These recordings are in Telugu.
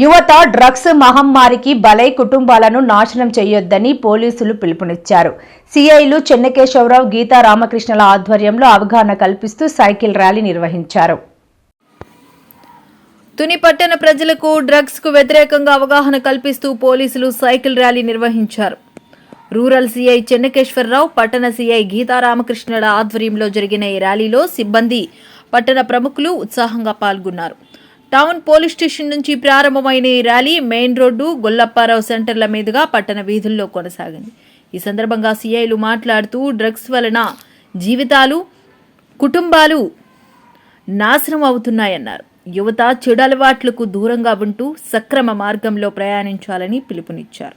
యువత డ్రగ్స్ మహమ్మారికి బలై కుటుంబాలను నాశనం చేయొద్దని పోలీసులు పిలుపునిచ్చారు. సిఐలు చెన్నకేశవరావు గీతా రామకృష్ణల ఆధ్వర్యంలో అవగాహన కల్పిస్తూ సైకిల్ ర్యాలీ నిర్వహించారు. తుని పట్టణ ప్రజలకు డ్రగ్స్కు వ్యతిరేకంగా అవగాహన కల్పిస్తూ పోలీసులు సైకిల్ ర్యాలీ నిర్వహించారు. రూరల్ సీఐ చెన్నకేశ్వరరావు పట్టణ సీఐ గీతారామకృష్ణుల ఆధ్వర్యంలో జరిగిన ఈ ర్యాలీలో సిబ్బంది పట్టణ ప్రముఖులు ఉత్సాహంగా పాల్గొన్నారు. టౌన్ పోలీస్ స్టేషన్ నుంచి ప్రారంభమైన ఈ ర్యాలీ మెయిన్ రోడ్డు గొల్లప్పారావు సెంటర్ల మీదుగా పట్టణ వీధుల్లో కొనసాగింది. ఈ సందర్భంగా సీఐలు మాట్లాడుతూ డ్రగ్స్ వలన జీవితాలు కుటుంబాలు నాశనం అవుతున్నాయన్నారు. యువత చెడు అలవాట్లకు దూరంగా ఉంటూ సక్రమ మార్గంలో ప్రయాణించాలని పిలుపునిచ్చారు.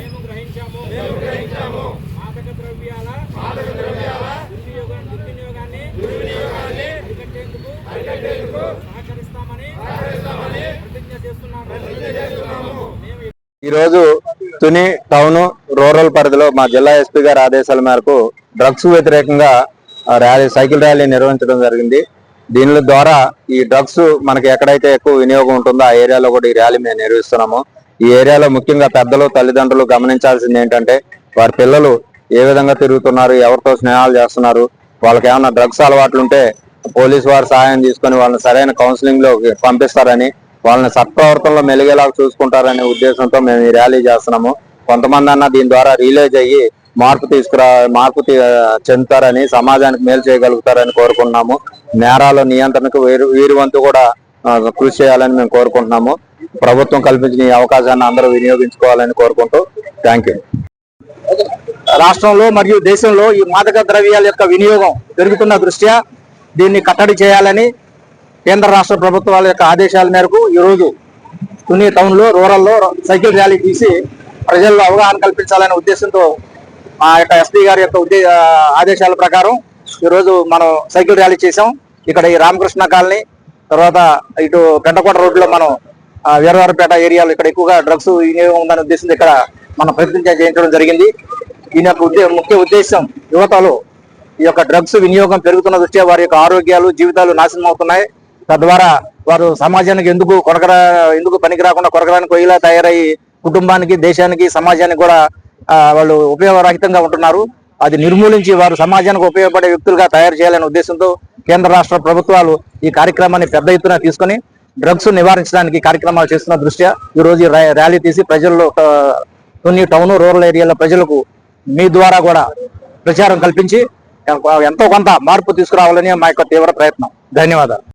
మేము గ్రహించాము మేము గ్రహించాము మాదక ద్రవ్యాల మాదక ద్రవ్యాల దుర్వినియోగం దుర్వినియోగాన్ని దుర్వినియోగాన్ని అరికట్టేందుకు అరికట్టేందుకు సహకరిస్తామని సహకరిస్తామని ప్రతిజ్ఞ చేస్తున్నాము ప్రతిజ్ఞ చేస్తున్నాము మేము ఈరోజు తుని టౌన్ రూరల్ పరిధిలో మా జిల్లా ఎస్పీ గారి ఆదేశాల మేరకు డ్రగ్స్ వ్యతిరేకంగా ఆ, ర్యాలీ సైకిల్ ర్యాలీ నిర్వహించడం జరిగింది. దీని ద్వారా ఈ డ్రగ్స్ మనకి ఎక్కడైతే ఎక్కువ వినియోగం ఉంటుందో ఆ ఏరియాలో కూడా ఈ ర్యాలీ మేము నిర్వహిస్తున్నాము. ఈ ఏరియాలో ముఖ్యంగా పెద్దలు తల్లిదండ్రులు గమనించాల్సింది ఏంటంటే వారి పిల్లలు ఏ విధంగా తిరుగుతున్నారు ఎవరితో స్నేహాలు చేస్తున్నారు వాళ్ళకి ఏమైనా డ్రగ్స్ అలవాట్లు ఉంటే పోలీస్ వారు సహాయం తీసుకొని వాళ్ళని సరైన కౌన్సిలింగ్లో పంపిస్తారని వాళ్ళని సత్ప్రవర్తనలో మెలిగేలాగా చూసుకుంటారనే ఉద్దేశంతో మేము ఈ ర్యాలీ చేస్తున్నాము. కొంతమంది అన్న దీని ద్వారా రిలీజ్ అయ్యి మార్పు తీసుకురా మార్పు చెందుతారని సమాజానికి మేలు చేయగలుగుతారని కోరుకుంటున్నాము. నేరాల నియంత్రణకు వీరు వీరి వంతు కూడా కృషి చేయాలని మేము కోరుకుంటున్నాము. ప్రభుత్వం కల్పించిన ఈ అవకాశాన్ని అందరూ వినియోగించుకోవాలని కోరుకుంటూ థ్యాంక్ యూ. రాష్ట్రంలో మరియు దేశంలో ఈ మాదక ద్రవ్యాల యొక్క వినియోగం పెరుగుతున్న దృష్ట్యా దీన్ని కట్టడి చేయాలని కేంద్ర రాష్ట్ర ప్రభుత్వాల యొక్క ఆదేశాల మేరకు ఈరోజు తుని టౌన్లో రూరల్లో సైకిల్ ర్యాలీ తీసి ప్రజల్లో అవగాహన కల్పించాలనే ఉద్దేశంతో మా యొక్క ఎస్పీ గారి యొక్క ఉద్దే ఆదేశాల ప్రకారం ఈరోజు మనం సైకిల్ ర్యాలీ చేసాం ఇక్కడ ఈ రామకృష్ణ కాలనీ తర్వాత ఇటు పెంటకోట రోడ్లో మనం వీరవారపేట ఏరియాలో ఇక్కడ ఎక్కువగా డ్రగ్స్ వినియోగం ఉందనే ఉద్దేశంతో ఇక్కడ మనం ప్రతిజ్ఞ చేయించడం జరిగింది. దీని యొక్క ఉద్దే ముఖ్య ఉద్దేశం యువతలో ఈ యొక్క డ్రగ్స్ వినియోగం పెరుగుతున్న దృష్ట్యా వారి యొక్క ఆరోగ్యాలు జీవితాలు నాశనం అవుతున్నాయి. తద్వారా వారు సమాజానికి ఎందుకు కొరకరా ఎందుకు పనికి రాకుండా కొరకరానికి కొయ్యలా తయారయ్యి కుటుంబానికి దేశానికి సమాజానికి కూడా వాళ్ళు ఉపయోగరహితంగా ఉంటున్నారు. అది నిర్మూలించి వారు సమాజానికి ఉపయోగపడే వ్యక్తులుగా తయారు చేయాలనే ఉద్దేశంతో కేంద్ర రాష్ట్ర ప్రభుత్వాలు ఈ కార్యక్రమాన్ని పెద్ద ఎత్తున తీసుకొని డ్రగ్స్ నివారించడానికి కార్యక్రమాలు చేస్తున్న దృష్ట్యా ఈ రోజు ర్యాలీ తీసి ప్రజల్లో కొన్ని టౌన్ రూరల్ ఏరియాల ప్రజలకు మీ ద్వారా కూడా ప్రచారం కల్పించి ఎంతో కొంత మార్పు తీసుకురావాలని మా యొక్క తీవ్ర ప్రయత్నం. ధన్యవాదాలు.